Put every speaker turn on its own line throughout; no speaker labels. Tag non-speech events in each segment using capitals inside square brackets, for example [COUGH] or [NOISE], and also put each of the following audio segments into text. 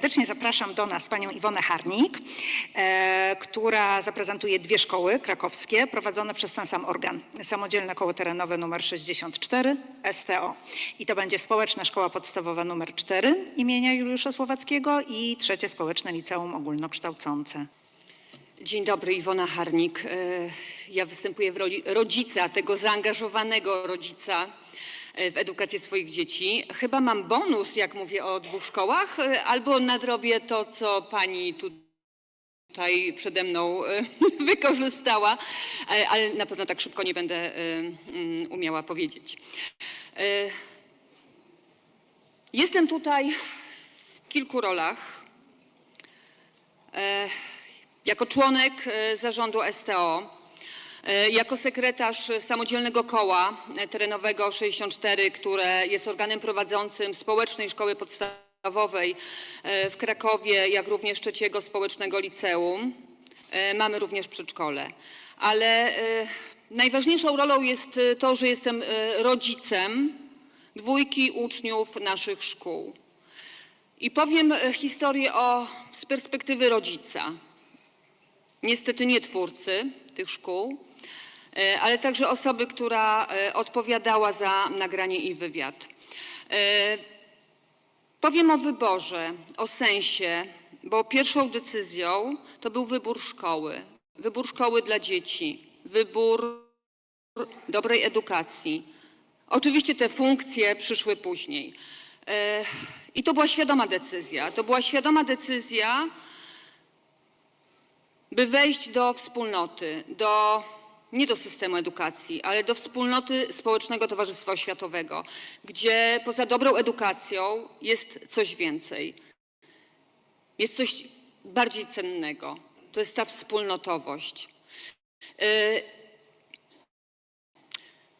Serdecznie zapraszam do nas panią Iwonę Harnik, e, która zaprezentuje dwie szkoły krakowskie prowadzone przez ten sam organ. Samodzielne Koło Terenowe nr 64 STO. I to będzie Społeczna Szkoła Podstawowa nr 4 imienia Juliusza Słowackiego i trzecie Społeczne Liceum Ogólnokształcące.
Dzień dobry, Iwona Harnik. E, Ja występuję w roli rodzica, tego zaangażowanego rodzica w edukację swoich dzieci. Chyba mam bonus, jak mówię o dwóch szkołach, e, albo nadrobię to, co pani tutaj przede mną e, [LAUGHS] wykorzystała, e, ale na pewno tak szybko nie będę e, mm, umiała powiedzieć. E, Jestem tutaj w kilku rolach. E, jako członek e, zarządu STO, e, jako sekretarz samodzielnego koła e, terenowego 64, które jest organem prowadzącym społecznej szkoły podstawowej e, w Krakowie, jak również trzeciego społecznego liceum. E, Mamy również przedszkole. Ale e, najważniejszą rolą jest e, to, że jestem e, rodzicem dwójki uczniów naszych szkół. I powiem e, historię o, z perspektywy rodzica. Niestety nie twórcy tych szkół, e, ale także osoby, która e, odpowiadała za nagranie i wywiad. E, Powiem o wyborze, o sensie, bo pierwszą decyzją to był wybór szkoły. Wybór szkoły dla dzieci, wybór dobrej edukacji. Oczywiście te funkcje przyszły później. E, I to była świadoma decyzja. To była świadoma decyzja, by wejść do wspólnoty, do, nie do systemu edukacji, ale do wspólnoty społecznego towarzystwa oświatowego, gdzie poza dobrą edukacją jest coś więcej. Jest coś bardziej cennego. To jest ta wspólnotowość. Y,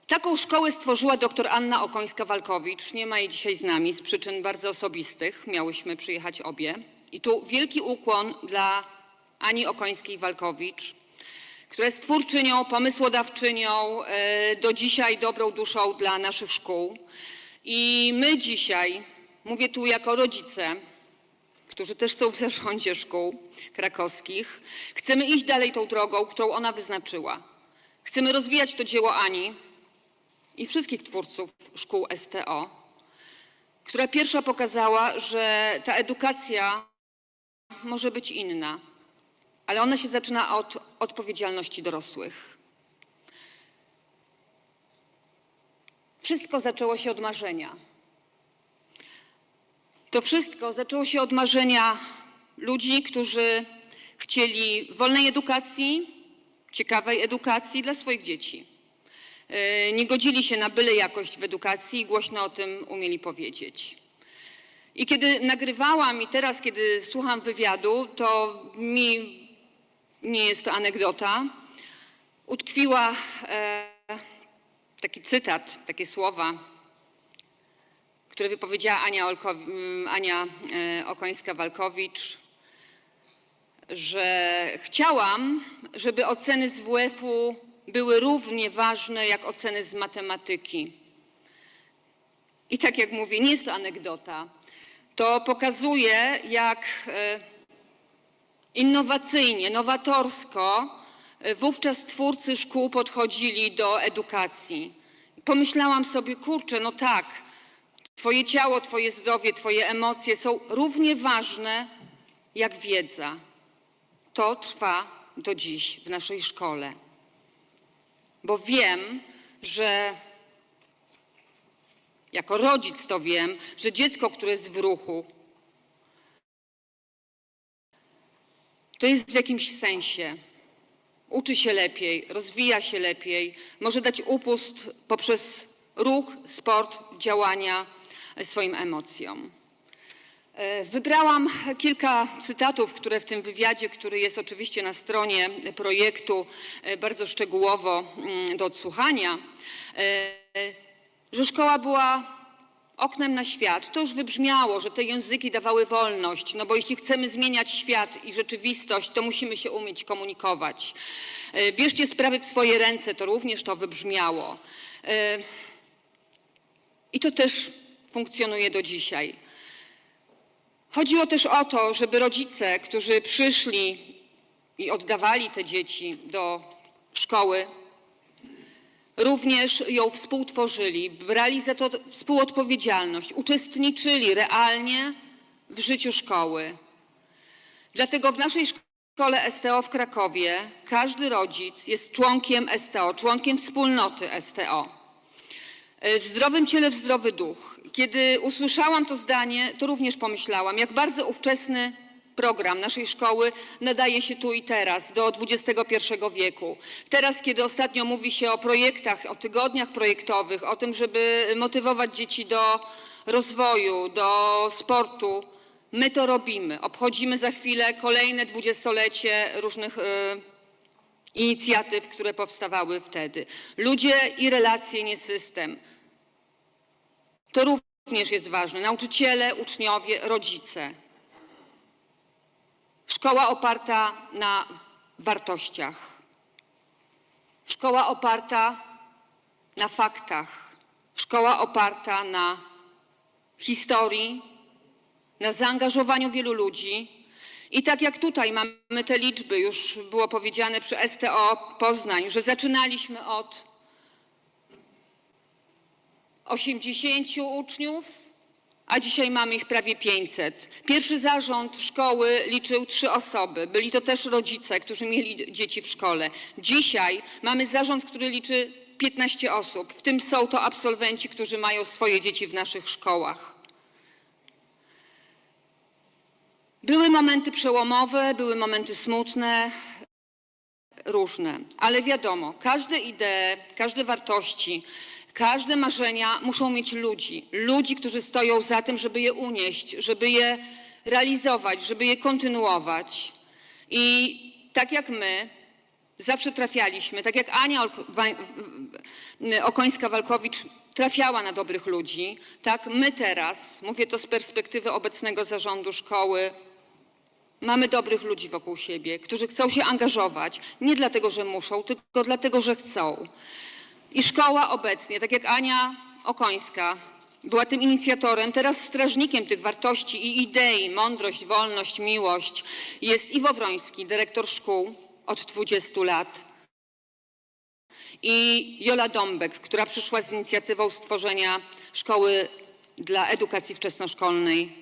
Taką szkołę stworzyła dr Anna Okońska-Walkowicz. Nie ma jej dzisiaj z nami z przyczyn bardzo osobistych. Miałyśmy przyjechać obie. I tu wielki ukłon dla Ani Okońskiej-Walkowicz, która jest twórczynią, pomysłodawczynią, e, do dzisiaj dobrą duszą dla naszych szkół. I my dzisiaj, mówię tu jako rodzice, którzy też są w zarządzie szkół krakowskich, chcemy iść dalej tą drogą, którą ona wyznaczyła. Chcemy rozwijać to dzieło Ani i wszystkich twórców szkół STO, która pierwsza pokazała, że ta edukacja może być inna, ale ona się zaczyna od odpowiedzialności dorosłych. Wszystko zaczęło się od marzenia. To wszystko zaczęło się od marzenia ludzi, którzy chcieli wolnej edukacji, ciekawej edukacji dla swoich dzieci. E, Nie godzili się na byle jakość w edukacji i głośno o tym umieli powiedzieć. I kiedy nagrywałam i teraz, kiedy słucham wywiadu, to mi, nie jest to anegdota, utkwiła e, taki cytat, takie słowa, które wypowiedziała Ania, mm, Ania e, Okońska-Walkowicz, że chciałam, żeby oceny z WF-u były równie ważne jak oceny z matematyki. I tak jak mówię, nie jest to anegdota. To pokazuje, jak e, innowacyjnie, nowatorsko e, wówczas twórcy szkół podchodzili do edukacji. Pomyślałam sobie, kurczę, no tak, Twoje ciało, Twoje zdrowie, Twoje emocje są równie ważne jak wiedza. To trwa do dziś w naszej szkole. Bo wiem, że jako rodzic to wiem, że dziecko, które jest w ruchu, to jest w jakimś sensie. Uczy się lepiej, rozwija się lepiej, może dać upust poprzez ruch, sport, działania swoim emocjom. E, Wybrałam kilka cytatów, które w tym wywiadzie, który jest oczywiście na stronie projektu, e, bardzo szczegółowo mm, do odsłuchania, e, że szkoła była oknem na świat. To już wybrzmiało, że te języki dawały wolność, no bo jeśli chcemy zmieniać świat i rzeczywistość, to musimy się umieć komunikować. E, Bierzcie sprawy w swoje ręce, to również to wybrzmiało. E, I to też funkcjonuje do dzisiaj. Chodziło też o to, żeby rodzice, którzy przyszli i oddawali te dzieci do szkoły, również ją współtworzyli, brali za to współodpowiedzialność, uczestniczyli realnie w życiu szkoły. Dlatego w naszej szkole STO w Krakowie każdy rodzic jest członkiem STO, członkiem wspólnoty STO. W zdrowym ciele, w zdrowy duch. Kiedy usłyszałam to zdanie, to również pomyślałam, jak bardzo ówczesny program naszej szkoły nadaje się tu i teraz, do XXI wieku. Teraz, kiedy ostatnio mówi się o projektach, o tygodniach projektowych, o tym, żeby motywować dzieci do rozwoju, do sportu, my to robimy. Obchodzimy za chwilę kolejne dwudziestolecie różnych y, inicjatyw, które powstawały wtedy. Ludzie i relacje, nie system. To również jest ważne. Nauczyciele, uczniowie, rodzice. Szkoła oparta na wartościach. Szkoła oparta na faktach. Szkoła oparta na historii, na zaangażowaniu wielu ludzi. I tak jak tutaj mamy te liczby, już było powiedziane przy STO Poznań, że zaczynaliśmy od 80 uczniów, a dzisiaj mamy ich prawie 500. Pierwszy zarząd szkoły liczył trzy osoby. Byli to też rodzice, którzy mieli dzieci w szkole. Dzisiaj mamy zarząd, który liczy 15 osób. W tym są to absolwenci, którzy mają swoje dzieci w naszych szkołach. Były momenty przełomowe, były momenty smutne, różne, ale wiadomo, każde idee, każde wartości, każde marzenia muszą mieć ludzi. Ludzi, którzy stoją za tym, żeby je unieść, żeby je realizować, żeby je kontynuować. I tak jak my, zawsze trafialiśmy, tak jak Ania Okońska-Walkowicz trafiała na dobrych ludzi, tak my teraz, mówię to z perspektywy obecnego zarządu szkoły, Mamy dobrych ludzi wokół siebie, którzy chcą się angażować, nie dlatego, że muszą, tylko dlatego, że chcą. I szkoła obecnie, tak jak Ania Okońska, była tym inicjatorem, teraz strażnikiem tych wartości i idei, mądrość, wolność, miłość, jest Iwo Wroński, dyrektor szkół od 20 lat. I Jola Dąbek, która przyszła z inicjatywą stworzenia szkoły dla edukacji wczesnoszkolnej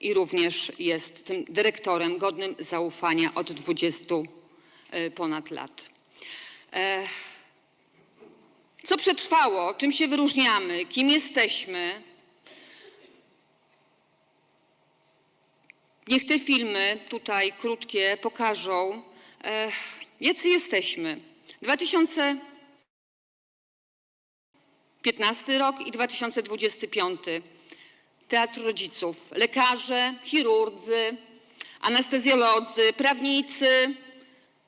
i również jest tym dyrektorem godnym zaufania od 20 e, ponad lat. Co przetrwało, czym się wyróżniamy, kim jesteśmy? Niech te filmy tutaj krótkie pokażą, e, jacy jesteśmy. 2015 rok i 2025. Teatr Rodziców. Lekarze, chirurdzy, anestezjolodzy, prawnicy,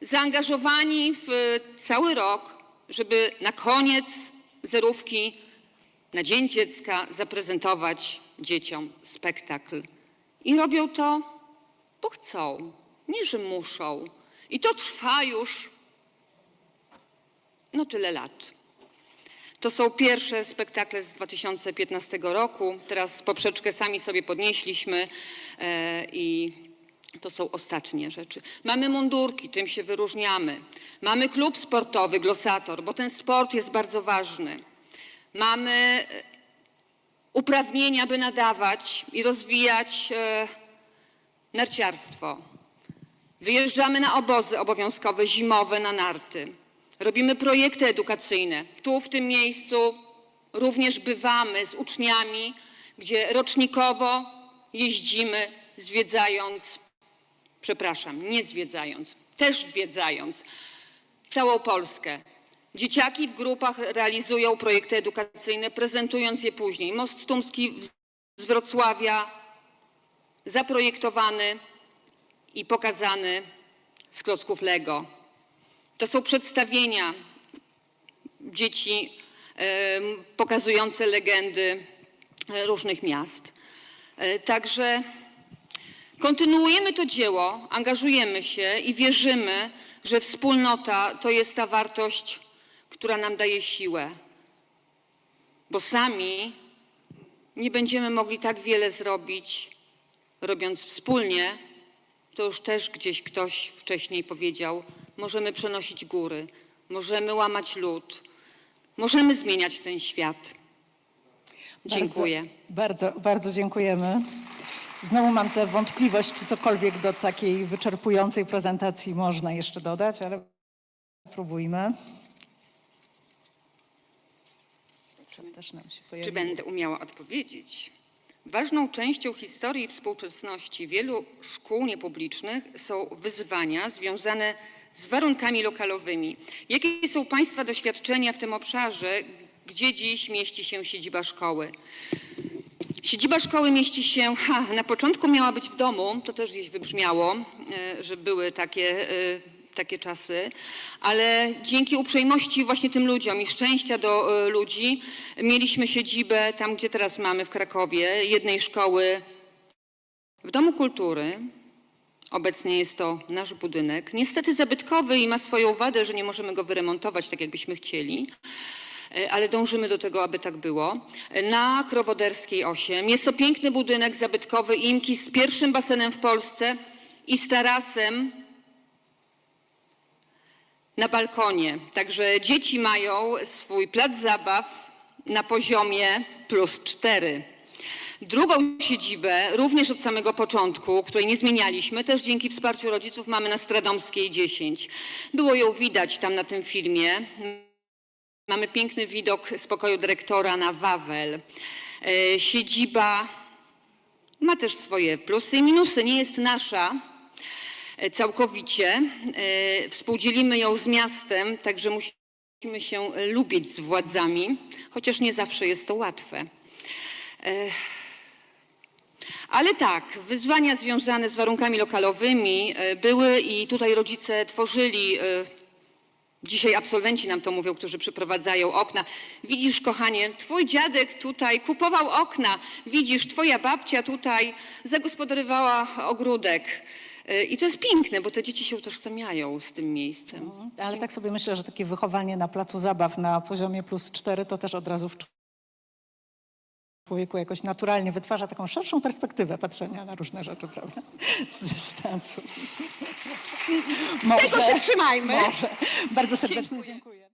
zaangażowani w cały rok, żeby na koniec zerówki, na Dzień Dziecka zaprezentować dzieciom spektakl. I robią to, bo chcą, nie że muszą. I to trwa już no tyle lat. To są pierwsze spektakle z 2015 roku. Teraz poprzeczkę sami sobie podnieśliśmy e, i to są ostatnie rzeczy. Mamy mundurki, tym się wyróżniamy. Mamy klub sportowy Glosator, bo ten sport jest bardzo ważny. Mamy e, uprawnienia, by nadawać i rozwijać e, narciarstwo. Wyjeżdżamy na obozy obowiązkowe zimowe na narty. Robimy projekty edukacyjne. Tu, w tym miejscu, również bywamy z uczniami, gdzie rocznikowo jeździmy, zwiedzając, przepraszam, nie zwiedzając, też zwiedzając całą Polskę. Dzieciaki w grupach realizują projekty edukacyjne, prezentując je później. Most Tumski z Wrocławia zaprojektowany i pokazany z klocków Lego. To są przedstawienia dzieci pokazujące legendy e, różnych miast. E, Także kontynuujemy to dzieło, angażujemy się i wierzymy, że wspólnota to jest ta wartość, która nam daje siłę. Bo sami nie będziemy mogli tak wiele zrobić, robiąc wspólnie, to już też gdzieś ktoś wcześniej powiedział, możemy przenosić góry, możemy łamać lód, możemy zmieniać ten świat. Dziękuję.
Bardzo, bardzo, bardzo dziękujemy. Znowu mam tę wątpliwość, czy cokolwiek do takiej wyczerpującej prezentacji można jeszcze dodać, ale próbujmy.
Czy będę umiała odpowiedzieć? Ważną częścią historii współczesności wielu szkół niepublicznych są wyzwania związane z warunkami lokalowymi. Jakie są Państwa doświadczenia w tym obszarze, gdzie dziś mieści się siedziba szkoły? Siedziba szkoły mieści się, ha, na początku miała być w domu, to też gdzieś wybrzmiało, e, że były takie, e, takie czasy, ale dzięki uprzejmości właśnie tym ludziom i szczęścia do e, ludzi mieliśmy siedzibę tam, gdzie teraz mamy w Krakowie, jednej szkoły w Domu Kultury. Obecnie jest to nasz budynek, niestety zabytkowy i ma swoją wadę, że nie możemy go wyremontować tak, jakbyśmy chcieli ale dążymy do tego, aby tak było. E, Na Krowoderskiej 8 jest to piękny budynek zabytkowy IMKI z pierwszym basenem w Polsce i z tarasem na balkonie. Także dzieci mają swój plac zabaw na poziomie plus 4. Drugą siedzibę, również od samego początku, której nie zmienialiśmy, też dzięki wsparciu rodziców mamy na Stradomskiej 10. Było ją widać tam na tym filmie. Mamy piękny widok z pokoju dyrektora na Wawel. E, Siedziba ma też swoje plusy i minusy, nie jest nasza e, całkowicie. E, Współdzielimy ją z miastem, także musimy się lubić z władzami, chociaż nie zawsze jest to łatwe. Ale tak, wyzwania związane z warunkami lokalowymi były i tutaj rodzice tworzyli Dzisiaj absolwenci nam to mówią, którzy przyprowadzają okna. Widzisz, kochanie, twój dziadek tutaj kupował okna. Widzisz, twoja babcia tutaj zagospodarowała ogródek. Y, I to jest piękne, bo te dzieci się utożsamiają z tym miejscem.
Ale tak sobie myślę, że takie wychowanie na placu zabaw na poziomie plus 4 to też od razu w człowieku jakoś naturalnie wytwarza taką szerszą perspektywę patrzenia na różne rzeczy, prawda? Z dystansu. Może,
Tego się trzymajmy.
Może. Bardzo serdecznie
Dziękuję.
dziękuję.